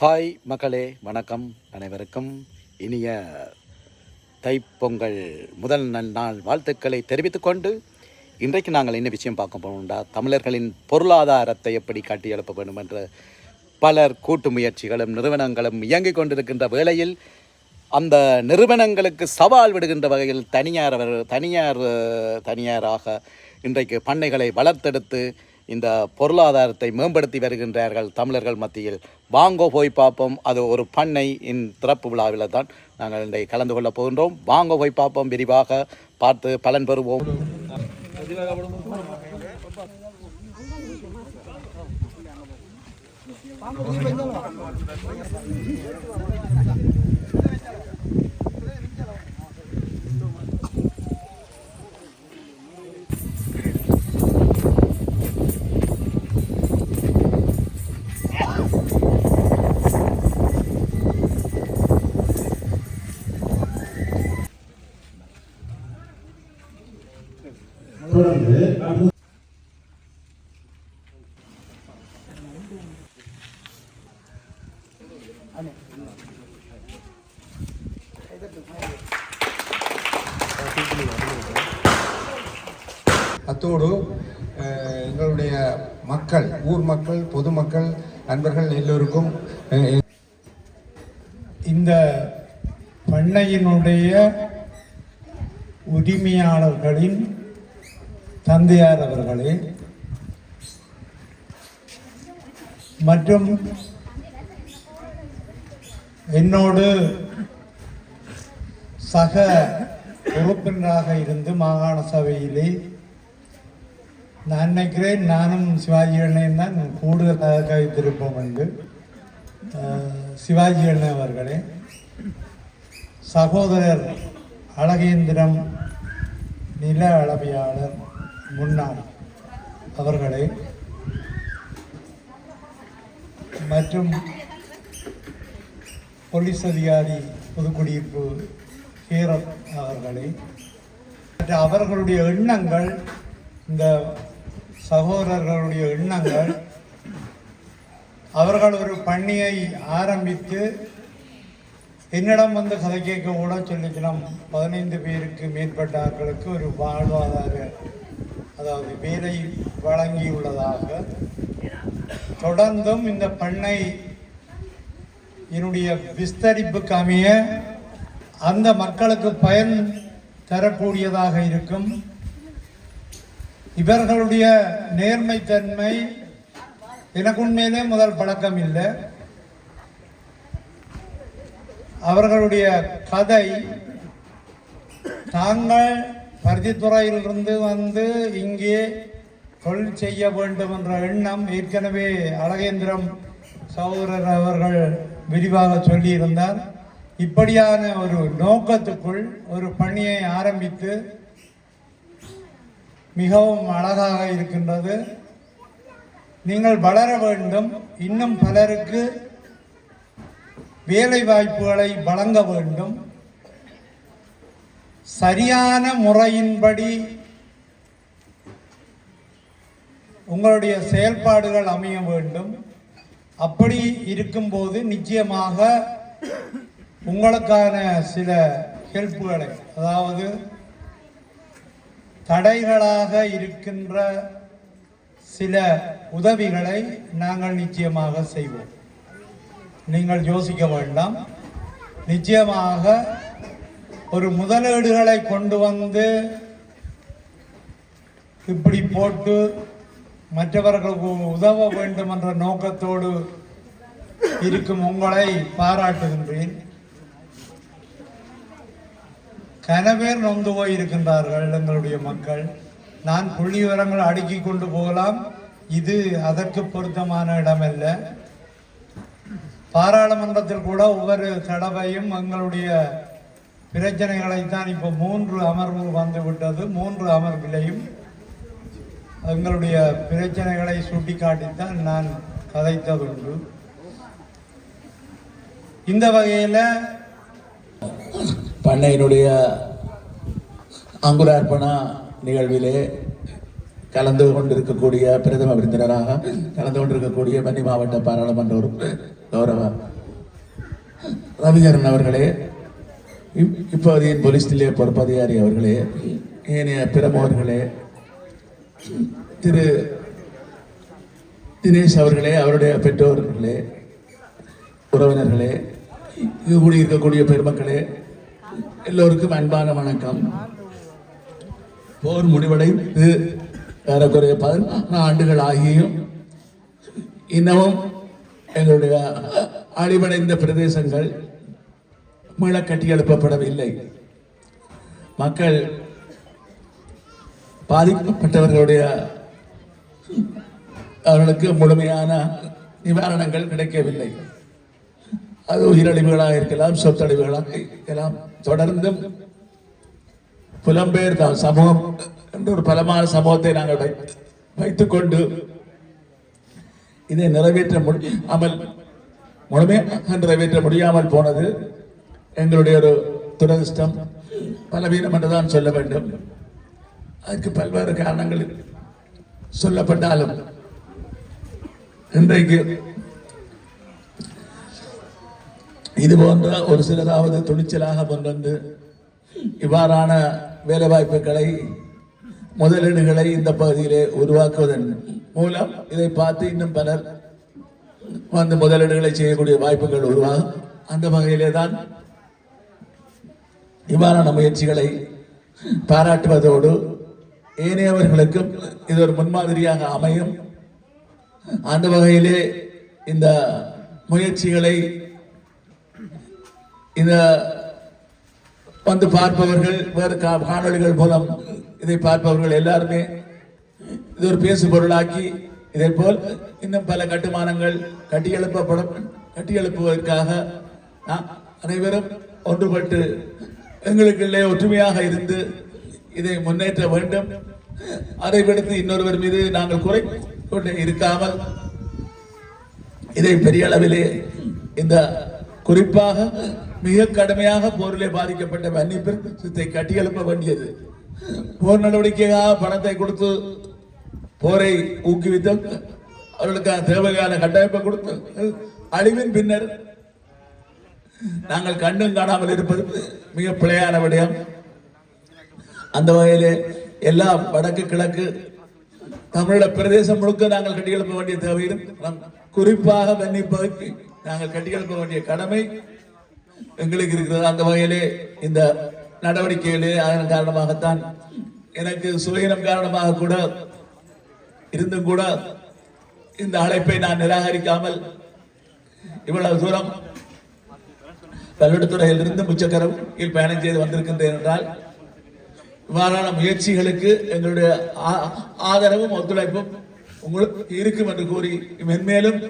Hi மக்களே வணக்கம் அனைவருக்கும். இனிய தைப்பொங்கல் முதல் நல் நாள் வாழ்த்துக்களை தெரிவித்துக்கொண்டு இன்றைக்கு நாங்கள் என்ன விஷயம் பார்க்க போனோம்டா தமிழர்களின் பொருளாதாரத்தை எப்படி காட்டி எழுப்ப வேண்டும் என்ற பலர் கூட்டு முயற்சிகளும் நிறுவனங்களும் இயங்கிக் கொண்டிருக்கின்ற வேளையில் அந்த நிறுவனங்களுக்கு சவால் விடுகின்ற வகையில் தனியார் தனியார் தனியாராக இன்றைக்கு பண்ணைகளை வளர்த்தெடுத்து இந்த பொருளாதாரத்தை மேம்படுத்தி வருகின்றார்கள் தமிழர்கள் மத்தியில். வாங்கோ போய் பார்ப்போம். அது ஒரு பண்ணை இன் திறப்பு விழாவில் தான் நாங்கள் இன்றை கலந்து கொள்ளப் போகின்றோம். வாங்கோ போய் பார்ப்போம். விரிவாக பார்த்து பலன் பெறுவோம். தொடர்ந்து அத்தோடு எங்களுடைய மக்கள் ஊர் மக்கள் பொதுமக்கள் நண்பர்கள் எல்லோருக்கும் இந்த பண்ணையினுடைய உரிமையாளர்களின் தந்தையார் அவர்களே மற்றும் என்னோடு சக உறுப்பினராக இருந்து மாகாண சபையிலே நான் நினைக்கிறேன் நானும் சிவாஜி அண்ணன் தான் கூடுதலாக கவித்திருப்போம் என்று. சிவாஜி அண்ணன் அவர்களே சகோதரர் அழகேந்திரம் நில அளவியாளர் முன்னாள் அவர்களே மற்றும் போலீஸ் அதிகாரி புதுக்குடியிருப்பு ஹீரத் அவர்களே மற்ற அவர்களுடைய எண்ணங்கள் இந்த சகோதரர்களுடைய எண்ணங்கள் அவர்கள் ஒரு பண்ணையை ஆரம்பித்து என்னிடம் வந்து கதை கேட்க கூட சொல்லிக்கலாம் பதினைந்து பேருக்கு மேற்பட்ட ஆட்களுக்கு ஒரு வாழ்வாதார அதாவது வேலை வழங்கியுள்ளதாக. தொடர்ந்தும் இந்த பண்ணை என்னுடைய விஸ்தரிப்புக்கு அமைய அந்த மக்களுக்கு பயன் தரக்கூடியதாக இருக்கும். இவர்களுடைய நேர்மைத்தன்மை எனக்கு உண்மையிலே முதல் பழக்கம் இல்லை. அவர்களுடைய கதை தாங்கள் பருத்தித்துறையிலிருந்து வந்து இங்கே தொழில் செய்ய வேண்டும் என்ற எண்ணம் ஏற்கனவே அழகேந்திரம் சகோதரர் அவர்கள் விரிவாக சொல்லியிருந்தார். இப்படியான ஒரு நோக்கத்துக்குள் ஒரு பணியை ஆரம்பித்து மிகவும் அழகாக இருக்கின்றது. நீங்கள் வளர வேண்டும். இன்னும் பலருக்கு வேலை வாய்ப்புகளை வழங்க வேண்டும். சரியான முறையின்படி உங்களுடைய செயல்பாடுகள் அமைய வேண்டும். அப்படி இருக்கும்போது நிச்சயமாக உங்களுக்கான சில ஹெல்ப்புகளை அதாவது தடைகளாக இருக்கின்ற சில உதவிகளை நாங்கள் நிச்சயமாக செய்வோம். நீங்கள் யோசிக்க வேண்டாம். நிச்சயமாக ஒரு முதலீடுகளை கொண்டு வந்து இப்படி போட்டு மற்றவர்களுக்கு உதவ வேண்டும் என்ற நோக்கத்தோடு இருக்கும் உங்களை பாராட்டுகின்றேன். கனவேர் நொந்து போயிருக்கின்றார்கள் எங்களுடைய மக்கள். நான் புள்ளி விவரங்கள் அடுக்கி கொண்டு போகலாம். இது அதற்கு பொருத்தமான இடமல்ல. பாராளுமன்றத்தில் கூட ஒவ்வொரு தடவையும் எங்களுடைய பிரச்சனைகளைத்தான் இப்போ மூன்று அமர்வு வந்துவிட்டது மூன்று அமர்விலையும் எங்களுடைய பிரச்சனைகளை சுட்டிக்காட்டித்தான் நான் கதைத்ததுண்டு இந்த வகையில் பண்ணையினுடைய அங்குரார்ப்பண நிகழ்விலே கலந்து கொண்டிருக்கக்கூடிய பிரதம விருந்தினராக கலந்து கொண்டிருக்கக்கூடிய மன்னி மாவட்ட பாராளுமன்ற உறுப்பினர் கௌரவ ரவிகரன் அவர்களே இப்- இப்போதையின் போலீஸ் நிலைய பொறுப்பதிகாரி அவர்களே ஏனைய பிரமுகர்களே திரு தினேஷ் அவர்களே அவருடைய பெற்றோர்களே உறவினர்களே இது இங்கு கூடியிருக்கக்கூடிய பெருமக்களே எல்லோருக்கும் அன்பான வணக்கம். போர் முடிவடைந்து ஏறக்குறைய பதினாறு ஆண்டுகள் ஆகியும் இன்னமும் எங்களுடைய அழிவடைந்த பிரதேசங்கள் மீள கட்டியெழுப்பப்படவில்லை மக்கள் பாதிக்கப்பட்டவர்களுடைய அவர்களுக்கு முழுமையான நிவாரணங்கள் கிடைக்கவில்லை. அது உயிரழிவுகளாக இருக்கலாம் சொத்தழிவுகளாக இருக்கலாம். தொடர்ந்தும் புலம்பெயர் தான் சமூகம் என்ற ஒரு பலமான சமூகத்தை நாங்கள் வைத்து வைத்துக்கொண்டு இதை நிறைவேற்ற முடியாமல் முழுமையாக நிறைவேற்ற முடியாமல் போனது எங்களுடைய ஒரு துரதிர்ஷ்டம். பலவீனம் என்றுதான் சொல்ல வேண்டும். அதுக்கு பல்வேறு காரணங்கள் சொல்லப்பட்டாலும் இன்றைக்கு இது போன்ற ஒரு சிலதாவது துணிச்சலாக கொண்டு இவ்வாறான வேலைவாய்ப்புகளை முதலீடுகளை இந்த பகுதியிலே உருவாக்குவதன் மூலம் இதை பார்த்து இன்னும் பலர் வந்து முதலீடுகளை செய்யக்கூடிய வாய்ப்புகள் உருவாகும். அந்த வகையிலே தான் இவ்வாறான முயற்சிகளை பாராட்டுவதோடு ஏனையவர்களுக்கும் இது ஒரு முன்மாதிரியாக அமையும். அந்த வகையிலே இந்த முயற்சிகளை இந்த வந்து பார்ப்பவர்கள் வேறு கா- காணொளிகள் மூலம் இதை பார்ப்பவர்கள் எல்லாருமே இது ஒரு பேசு பொருளாக்கி இதே போல் இன்னும் பல கட்டுமானங்கள் கட்டியெழுப்பப்படும். கட்டியெழுப்புவதற்காக அனைவரும் ஒன்றுபட்டு எங்களுக்குள்ளே ஒற்றுமையாக இருந்து இதை முன்னேற்ற வேண்டும். அதை விடுத்து இன்னொருவர் மீது நாங்கள் குறை கொண்டு இருக்காமல் இதை பெரிய அளவிலே இந்த குறிப்பாக மிக கடுமையாக போரிலே பாதிக்கப்பட்ட வன்னிப்பிரத்தை கட்டியெழுப்ப வேண்டியது. போர் நடவடிக்கையாக பணத்தை கொடுத்து போரை ஊக்குவித்து அவர்களுக்கான தேவையான கட்டமைப்பை கொடுத்து அழிவின் பின்னர் நாங்கள் கண்டும் காணாமல் இருப்பது மிக பிழையான விடயம். அந்த வகையிலே எல்லாம் வடக்கு கிழக்கு தமிழ பிரதேசம் முழுக்க நாங்கள் கட்டியெழுப்ப வேண்டிய தேவையிலும் நம் குறிப்பாக மன்னிப்பதற்கு நாங்கள் கட்டியெழுப்ப வேண்டிய கடமை எங்களுக்கு இருக்கிறது. அந்த வகையிலே இந்த நடவடிக்கைகளே அதன் காரணமாகத்தான் எனக்கு சுயனம் காரணமாக கூட இருந்தும் கூட இந்த அழைப்பை நான் நிராகரிக்காமல் இவ்வளவு தூரம் பல்வேறு முச்சக்கரம் பயணம் செய்து வந்திருக்கின்றேன் என்றால் இவ்வாறான முயற்சிகளுக்கு எங்களுடைய ஆ- ஆதரவும் ஒத்துழைப்பும் உங்களுக்கு இருக்கும் என்று கூறி மென்மேலும்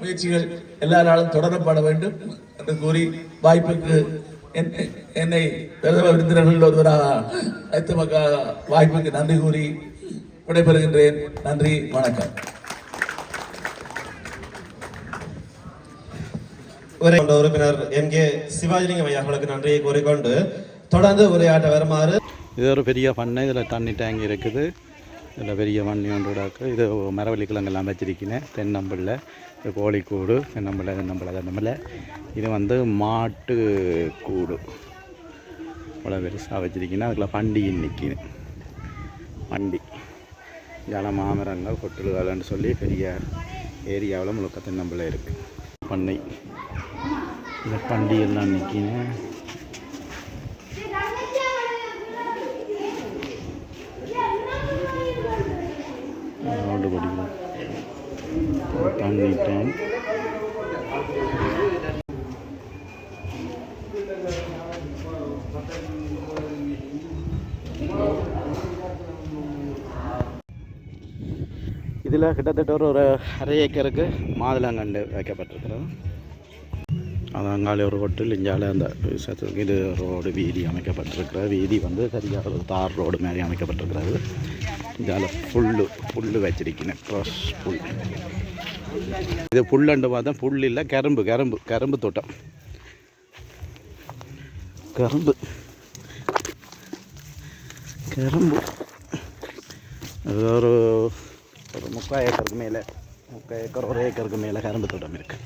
முயற்சிகள் எல்லாராலும் தொடரப்பட வேண்டும் என்று கூறி வாய்ப்புக்கு என்னை பிரதம விருந்தினர்கள் ஒருவராக அழைத்த மக்க- வாய்ப்புக்கு நன்றி கூறி விடைபெறுகின்றேன். நன்றி வணக்கம். உரை உறுப்பினர் எம் கே சிவாஜிலிங்கம் ஐயா அவர்களுக்கு நன்றியை கூறிக்கொண்டு தொடர்ந்து உரையாட்ட வருமாறு இது ஒரு பெரிய பண்ணை இதில் தண்ணி டேங்க் இருக்குது. இதில் பெரிய மண்ணி ஒன்று இருக்குது இது மரவள்ளி கிழங்கெல்லாம் வச்சிருக்கிறேன் தென்னம்பிள்ளை இது கோழிக்கூடு தென்னம்பிள்ளை தென்னம்பிள்ளை தென்னம்பிள்ளை. இது வந்து மாட்டு கூடு. இவ்வளோ பெருசாக வச்சிருக்கேன் அதுக்குள்ள பண்டி இன்னைக்கு. வண்டி ஜல மாமரங்கள் கொட்டுலுகள்னு சொல்லி பெரிய ஏரியாவில் முழுக்க தென்னம்பிள்ளை இருக்குது பண்ணை. இந்த பண்டிகைலாம் நிற்கினேன் ரோடு பண்ணிட்டேன். இதில் கிட்டத்தட்ட ஒரு ஒரு அரை ஏக்கருக்கு மாதுளங்கண்டு வைக்கப்பட்டிருக்கிறோம் அது அங்காலே ஒரு ஹோட்டல் அந்த இது ரோடு வீதி அமைக்கப்பட்டிருக்கிற வீதி வந்து சரியாக ஒரு தார் ரோடு மாதிரி அமைக்கப்பட்டிருக்கிறது. இஞ்சால புல் புல்லு வச்சிருக்கிறேன் க்ராஸ் புல். இது புல்லண்டு பார்த்தா புல் இல்லை கரும்பு கரும்பு கரும்பு தோட்டம். கரும்பு. கரும்பு. அது ஒரு ஒரு முக்கால் ஏக்கருக்கு மேலே முக்கால் ஏக்கர் ஒரு ஏக்கருக்கு மேலே கரும்பு தோட்டம் இருக்குது